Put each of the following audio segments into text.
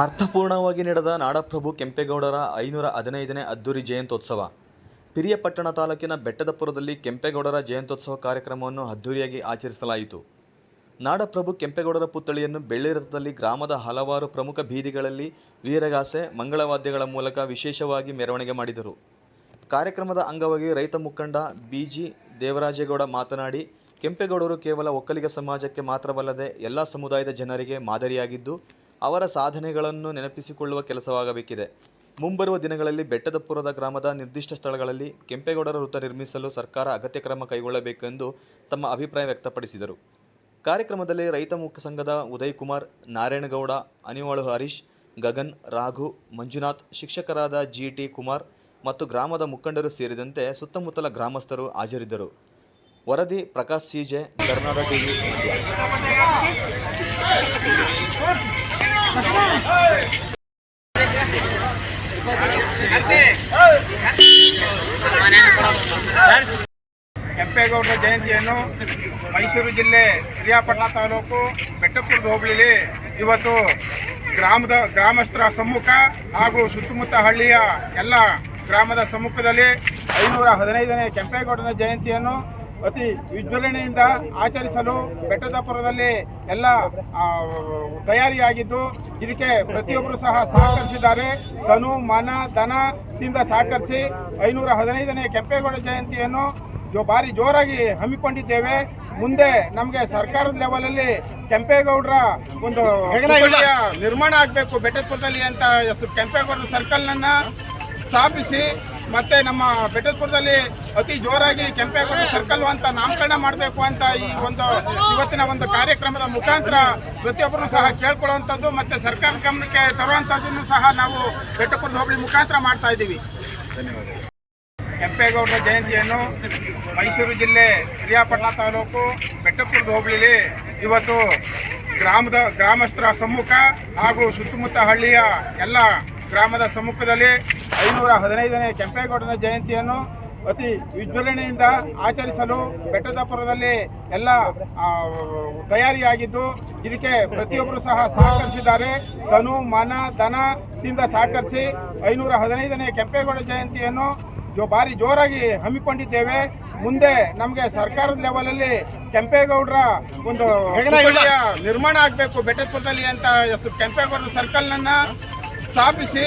ಅರ್ಥಪೂರ್ಣವಾಗಿ ನಡೆದ ನಾಡಪ್ರಭು ಕೆಂಪೇಗೌಡರ ಐನೂರ ಹದಿನೈದನೇ ಅದ್ದೂರಿ ಜಯಂತ್ಯೋತ್ಸವ. ಪಿರಿಯಪಟ್ಟಣ ತಾಲೂಕಿನ ಬೆಟ್ಟದಪುರದಲ್ಲಿ ಕೆಂಪೇಗೌಡರ ಜಯಂತ್ಯೋತ್ಸವ ಕಾರ್ಯಕ್ರಮವನ್ನು ಅದ್ದೂರಿಯಾಗಿ ಆಚರಿಸಲಾಯಿತು. ನಾಡಪ್ರಭು ಕೆಂಪೇಗೌಡರ ಪುತ್ಥಳಿಯನ್ನು ಬೆಳ್ಳಿರಥದಲ್ಲಿ ಗ್ರಾಮದ ಹಲವಾರು ಪ್ರಮುಖ ಬೀದಿಗಳಲ್ಲಿ ವೀರಗಾಸೆ, ಮಂಗಳವಾದ್ಯಗಳ ಮೂಲಕ ವಿಶೇಷವಾಗಿ ಮೆರವಣಿಗೆ ಮಾಡಿದರು. ಕಾರ್ಯಕ್ರಮದ ಅಂಗವಾಗಿ ರೈತ ಮುಖಂಡ ಬಿಜಿ ದೇವರಾಜೇಗೌಡ ಮಾತನಾಡಿ, ಕೆಂಪೇಗೌಡರು ಕೇವಲ ಒಕ್ಕಲಿಗ ಸಮಾಜಕ್ಕೆ ಮಾತ್ರವಲ್ಲದೆ ಎಲ್ಲ ಸಮುದಾಯದ ಜನರಿಗೆ ಮಾದರಿಯಾಗಿದ್ದು ಅವರ ಸಾಧನೆಗಳನ್ನು ನೆನಪಿಸಿಕೊಳ್ಳುವ ಕೆಲಸವಾಗಬೇಕಿದೆ. ಮುಂಬರುವ ದಿನಗಳಲ್ಲಿ ಬೆಟ್ಟದಪುರದ ಗ್ರಾಮದ ನಿರ್ದಿಷ್ಟ ಸ್ಥಳಗಳಲ್ಲಿ ಕೆಂಪೇಗೌಡರ ವೃತ್ತ ನಿರ್ಮಿಸಲು ಸರ್ಕಾರ ಅಗತ್ಯ ಕ್ರಮ ಕೈಗೊಳ್ಳಬೇಕೆಂದು ತಮ್ಮ ಅಭಿಪ್ರಾಯ ವ್ಯಕ್ತಪಡಿಸಿದರು. ಕಾರ್ಯಕ್ರಮದಲ್ಲಿ ರೈತ ಮುಖ ಸಂಘದ ಉದಯ್ ಕುಮಾರ್ ನಾರಾಯಣಗೌಡ, ಅನಿವಾಳು ಹರೀಶ್, ಗಗನ್, ರಾಘು, ಮಂಜುನಾಥ್, ಶಿಕ್ಷಕರಾದ ಜಿ ಟಿ ಕುಮಾರ್ ಮತ್ತು ಗ್ರಾಮದ ಮುಖಂಡರು ಸೇರಿದಂತೆ ಸುತ್ತಮುತ್ತಲ ಗ್ರಾಮಸ್ಥರು ಹಾಜರಿದ್ದರು. ವರದಿ ಪ್ರಕಾಶ್ ಸಿಜೆ ಕರ್ನಾಟಕ ಟಿವಿ, ಮಂಡ್ಯ. ಕೆಂಪೇಗೌಡರ ಜಯಂತಿಯನ್ನು ಮೈಸೂರು ಜಿಲ್ಲೆ ಹಿರಿಯಾಪಟ್ಟಣ ತಾಲೂಕು ಬೆಟ್ಟಪುರದ ಹೋಬಳಿಲಿ ಇವತ್ತು ಗ್ರಾಮದ ಗ್ರಾಮಸ್ಥರ ಸಮ್ಮುಖ ಹಾಗೂ ಸುತ್ತಮುತ್ತ ಹಳ್ಳಿಯ ಎಲ್ಲ ಗ್ರಾಮದ ಸಮ್ಮುಖದಲ್ಲಿ ಐನೂರ ಹದಿನೈದನೇ ಕೆಂಪೇಗೌಡನ ಜಯಂತಿಯನ್ನು ಅತಿ ವಿಜೃಂಭಣೆಯಿಂದ ಆಚರಿಸಲು ಬೆಟ್ಟದಪುರದಲ್ಲಿ ಎಲ್ಲ ತಯಾರಿಯಾಗಿದ್ದು ಇದಕ್ಕೆ ಪ್ರತಿಯೊಬ್ಬರು ಸಹ ಸಹಕರಿಸಿದ್ದಾರೆ. ತನು ಮನ ದನದಿಂದ ಸಹಕರಿಸಿ ಐನೂರ ಹದಿನೈದನೇ ಕೆಂಪೇಗೌಡ ಜಯಂತಿಯನ್ನು ಜೋ ಭಾರಿ ಜೋರಾಗಿ ಹಮ್ಮಿಕೊಂಡಿದ್ದೇವೆ. ಮುಂದೆ ನಮಗೆ ಸರ್ಕಾರದ ಲೆವೆಲಲ್ಲಿ ಕೆಂಪೇಗೌಡರ ಒಂದು ನಿರ್ಮಾಣ ಆಗಬೇಕು ಬೆಟ್ಟದಪುರದಲ್ಲಿ ಅಂತ ಎಸ್- ಕೆಂಪೇಗೌಡರ ಸರ್ಕಲ್ನನ್ನ ಸ್ಥಾಪಿಸಿ ಮತ್ತೆ ನಮ್ಮ ಬೆಟ್ಟದಪುರದಲ್ಲಿ ಅತಿ ಜೋರಾಗಿ ಕೆಂಪೇಗೌಡ ಸರ್ಕಲ್ ಅಂತ ನಾಮಕರಣ ಮಾಡಬೇಕು ಅಂತ ಈ ಒಂದು ಇವತ್ತಿನ ಒಂದು ಕಾರ್ಯಕ್ರಮದ ಮುಖಾಂತರ ಪ್ರತಿಯೊಬ್ಬರು ಸಹ ಕೇಳ್ಕೊಳ್ಳುವಂಥದ್ದು ಮತ್ತೆ ಸರ್ಕಾರ ಗಮನಕ್ಕೆ ತರುವಂಥದ್ದನ್ನು ಸಹ ನಾವು ಬೆಟ್ಟಪುರದ ಹೋಬಳಿ ಮುಖಾಂತರ ಮಾಡ್ತಾ ಇದ್ದೀವಿ. ಕೆಂಪೇಗೌಡರ ಜಯಂತಿಯನ್ನು ಮೈಸೂರು ಜಿಲ್ಲೆ ಹಿರಿಯಾಪಟ್ಟಣ ತಾಲೂಕು ಬೆಟ್ಟಪುರದ ಹೋಬಳಿಲಿ ಇವತ್ತು ಗ್ರಾಮದ ಗ್ರಾಮಸ್ಥರ ಸಮ್ಮುಖ ಹಾಗೂ ಸುತ್ತಮುತ್ತ ಹಳ್ಳಿಯ ಎಲ್ಲ ಗ್ರಾಮದ ಸಮ್ಮುಖದಲ್ಲಿ ಐನೂರ ಹದಿನೈದನೇ ಕೆಂಪೇಗೌಡನ ಜಯಂತಿಯನ್ನು ಅತಿ ವಿಜೃಂಭಣೆಯಿಂದ ಆಚರಿಸಲು ಬೆಟ್ಟದಪುರದಲ್ಲಿ ಎಲ್ಲ ತಯಾರಿಯಾಗಿದ್ದು ಇದಕ್ಕೆ ಪ್ರತಿಯೊಬ್ಬರು ಸಹ ಸಹಕರಿಸಿದ್ದಾರೆ. ತನು ಮನ ಧನದಿಂದ ಸಹಕರಿಸಿ ಐನೂರ ಹದಿನೈದನೇ ಕೆಂಪೇಗೌಡ ಜಯಂತಿಯನ್ನು ಜೋ ಭಾರಿ ಜೋರಾಗಿ ಹಮ್ಮಿಕೊಂಡಿದ್ದೇವೆ. ಮುಂದೆ ನಮಗೆ ಸರ್ಕಾರದ ಲೆವೆಲಲ್ಲಿ ಕೆಂಪೇಗೌಡರ ಒಂದು ನಿರ್ಮಾಣ ಆಗಬೇಕು ಬೆಟ್ಟದಪುರದಲ್ಲಿ ಅಂತ ಕೆಂಪೇಗೌಡರ ಸರ್ಕಲ್ನನ್ನ ಸ್ಥಾಪಿಸಿ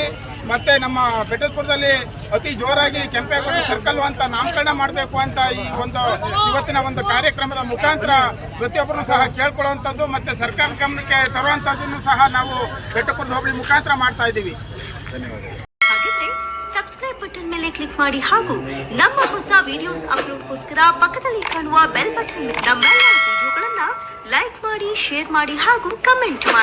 ಮತ್ತೆ ನಮ್ಮ ಬೆಟ್ಟದಪುರದಲ್ಲಿ ಅತಿ ಜೋರಾಗಿ ಕೆಂಪೇಗೌಡ ಸರ್ಕಲ್ ಅಂತ ನಾಮಕರಣ ಮಾಡಬೇಕು ಅಂತ ಈ ಒಂದು ಇವತ್ತಿನ ಒಂದು ಕಾರ್ಯಕ್ರಮದ ಮುಖಾಂತರ ಪ್ರತಿಯೊಬ್ಬರು ಸಹ ಕೇಳ್ಕೊಳ್ಳುವಂಥದ್ದು ಮತ್ತೆ ಸರ್ಕಾರ ಗಮನಕ್ಕೆ ತರುವಂಥದ್ದನ್ನು ಸಹ ನಾವು ಬೆಟ್ಟಪುರದ ಹೋಬಳಿ ಮುಖಾಂತರ ಮಾಡ್ತಾ ಇದ್ದೀವಿ. ಹಾಗಿದ್ರೆ ಸಬ್ಸ್ಕ್ರೈಬ್ ಬಟನ್ ಮೇಲೆ ಕ್ಲಿಕ್ ಮಾಡಿ ಹಾಗೂ ನಮ್ಮ ಹೊಸ ವಿಡಿಯೋಸ್ ಅಪ್ಲೋಡ್ಗೋಸ್ಕರ ಪಕ್ಕದಲ್ಲಿ ಕಾಣುವ ಬೆಲ್ ಬಟನ್ ನಮ್ಮೆಲ್ಲ ವಿಡಿಯೋಗಳನ್ನ ಲೈಕ್ ಮಾಡಿ ಶೇರ್ ಮಾಡಿ ಹಾಗೂ ಕಮೆಂಟ್ ಮಾಡಿ.